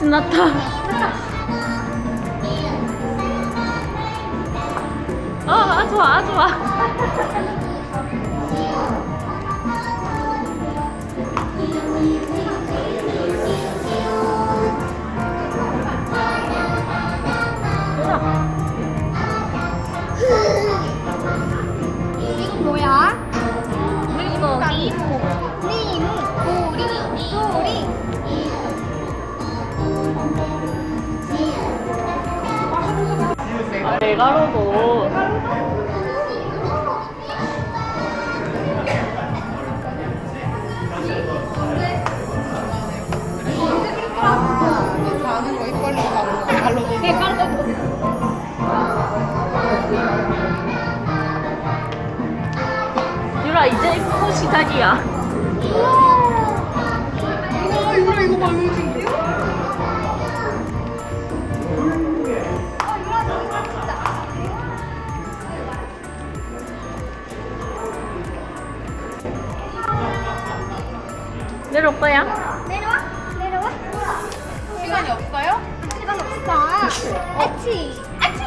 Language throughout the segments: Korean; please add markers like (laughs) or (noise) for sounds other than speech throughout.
신났다. 어, 아, 좋아, 아, 좋아. 이제 입고 시작이야. 와, 이거 이거 봐, 이거 신기해. 내려올 거야? 내려와, 내려와. 시간이 없어요? 시간 없어. 아치, 아치, 아치.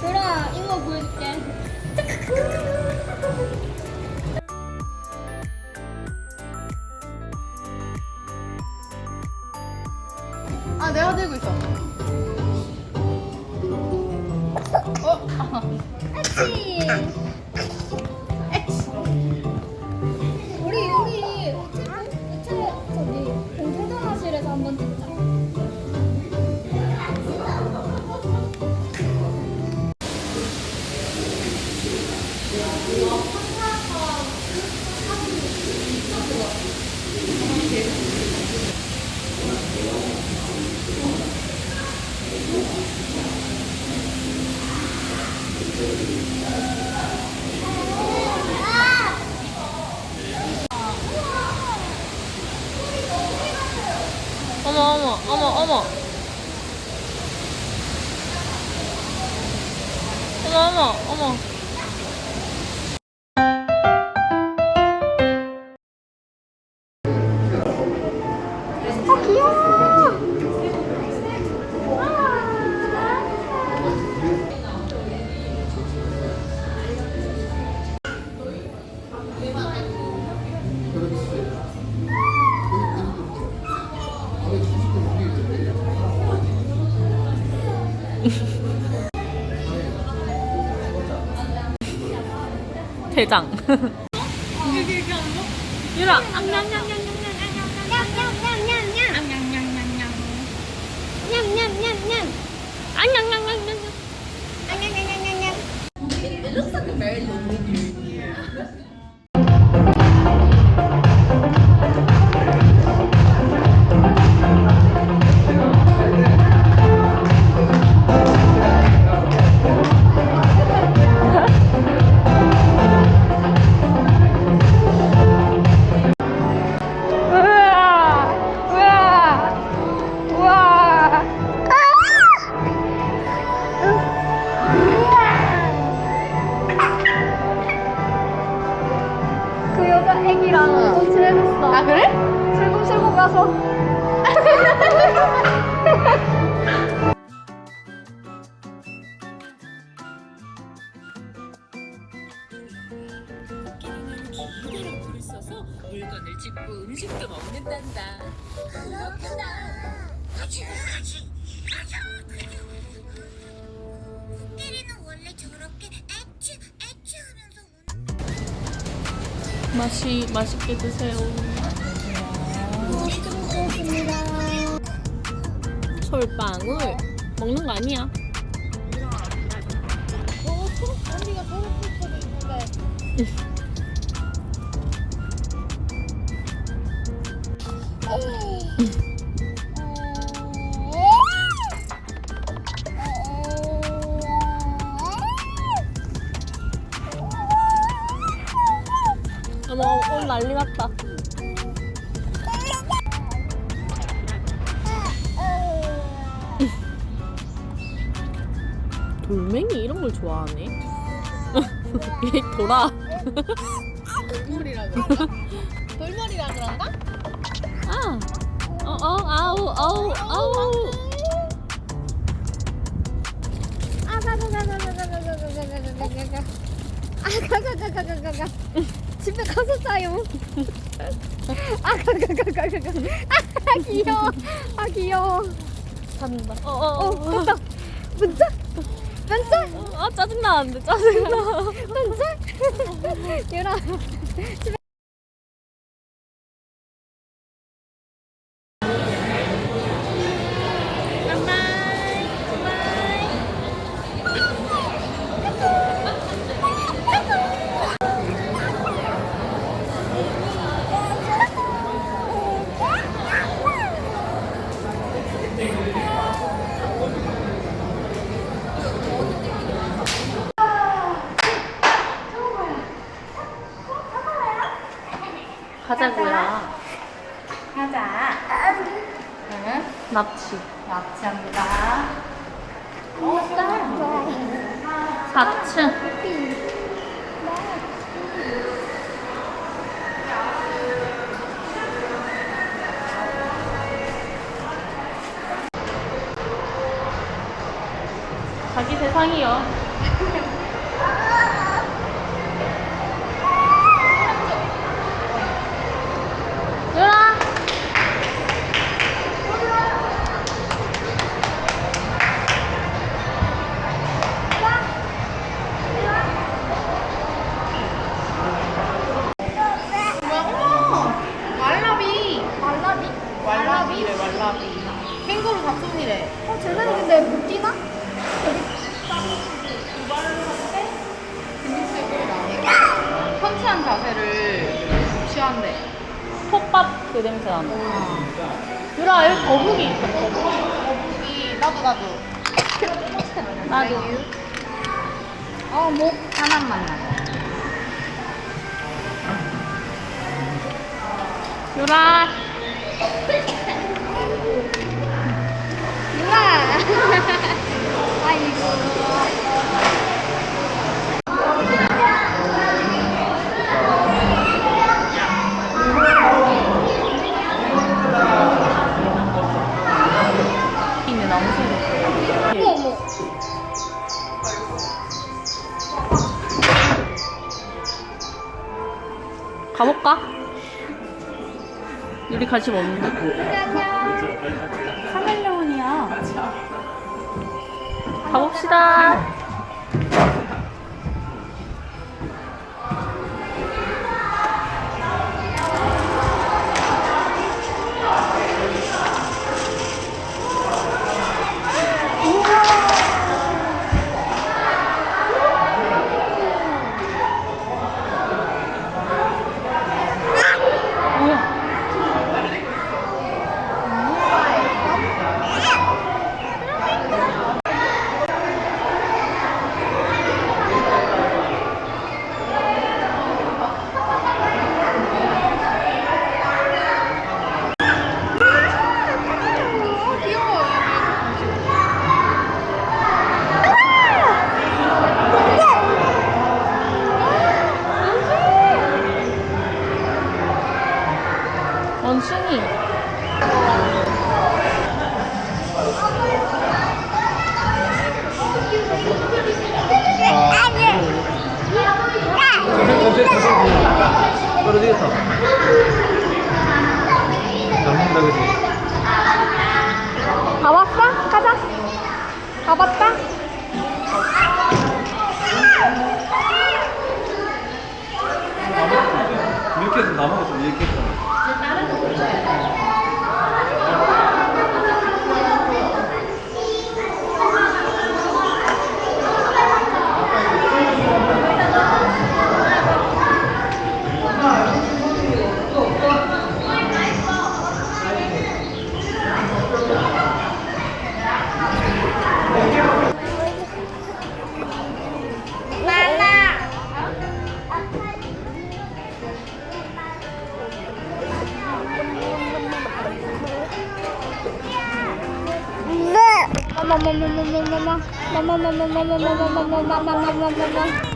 돌아, 이거 보여줄게. 아, 내가 들고 있어. 어? 아 어머, 대장. 유라, 앙냥냥냥냥냥냥냥. 냠냠냠냠냠. 맛이 맛있게 드세요. 솔방울 먹는 거 아니야? 난리 났다. 돌멩이 이런 걸 좋아하네. 얘 돌아. 돌이라 그런가? 돌머리라 그런가? 아. 어, 어, 아우, 아우, 아우. 아가가가가가가가가가가가가가. 아가가가가가가가. 집에 가서 싸요. 아가가가가가가. 아 귀여워. 아 귀여워. 잔다. 어, 어, 어 어. 갔다 문자? 문자? 아, 짜증나는데, 짜증나. 문자? (laughs) 유라 가자고요. 가자 응? 납치. 납치합니다 어, 4층. 자기 세상이요. 한대. 톱밥 그 냄새 나는. 유라 여기 거북이 있어. 거북이. 거북이 나도 나도. 나도. 어목 하나만 나. 유라 관심 없는데? 카멜레온이야. 가봅시다. 어머머머머머머머 아.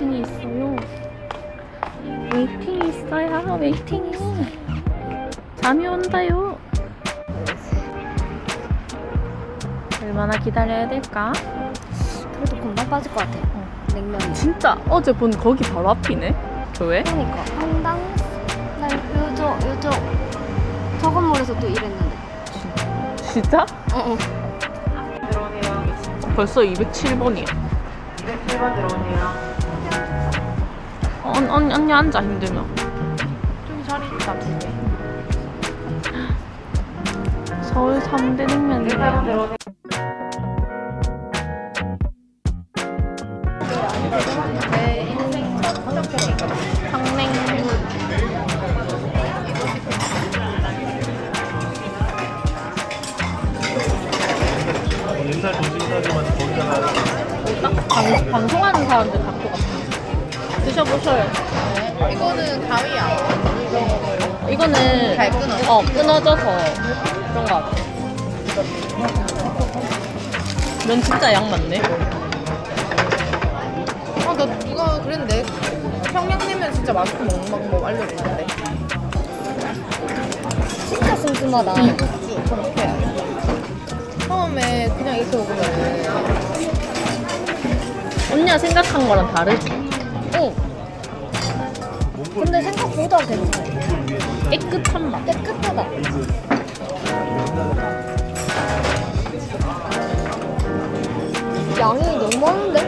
웨이팅이 있어요. 웨이팅이 있어요. 웨이팅이 있어. 잠이 온다요. 얼마나 기다려야 될까? 그래도 금방 빠질 것 같아. 냉면. 진짜 어제 본 거기 바로 앞이네. 교회? 그러니까 한당 날 요저 요저 저 건물에서 또 일했는데. 진짜? 어 어. 벌써 207번이야. 207번 들어오세요. 어, 언, 언, 언니 앉아 힘들면. 저기 자리 있다, 두 개. 서울 3대 108번 냉면이래요. 들어오세요. 내 인생 첫 화장품이거든. 강냉. 옛날 정신사지만 거기다가 딱 방, 방송하는 사람들 갖고 갔어. 드셔보셔요. 이거는 가위야. 이거는 잘 끊어져? 어 끊어져서 그런 거 같아. 면 진짜 양 많네. 어, 나 누가 그랬는데. 평양냉면 진짜 맛있게 먹는 방법 알려줬는데. 진짜 슴슴하다. 해야 돼. 처음에 그냥 이렇게 먹으면 언니가 생각한 거랑 다르지. 응. 근데 생각보다 괜찮아. 깨끗한 맛. 깨끗하다. 양이 너무 많은데?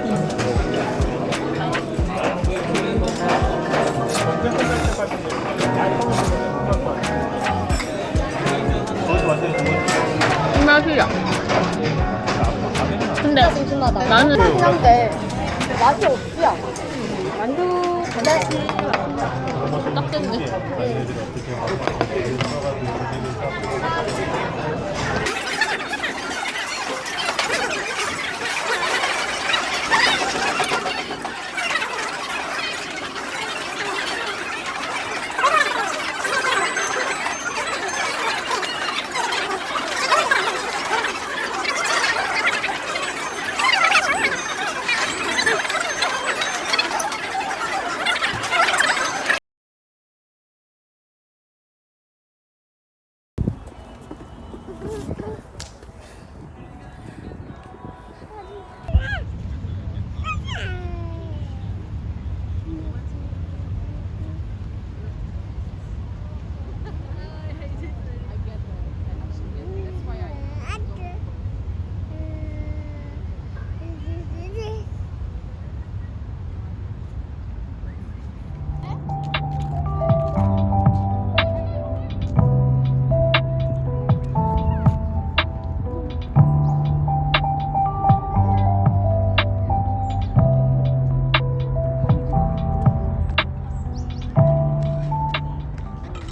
이 맛이야. 근데 진짜 슴슴하다. 나는 한데 맛이 없지 않아. 만두 간단히 딱 됐네.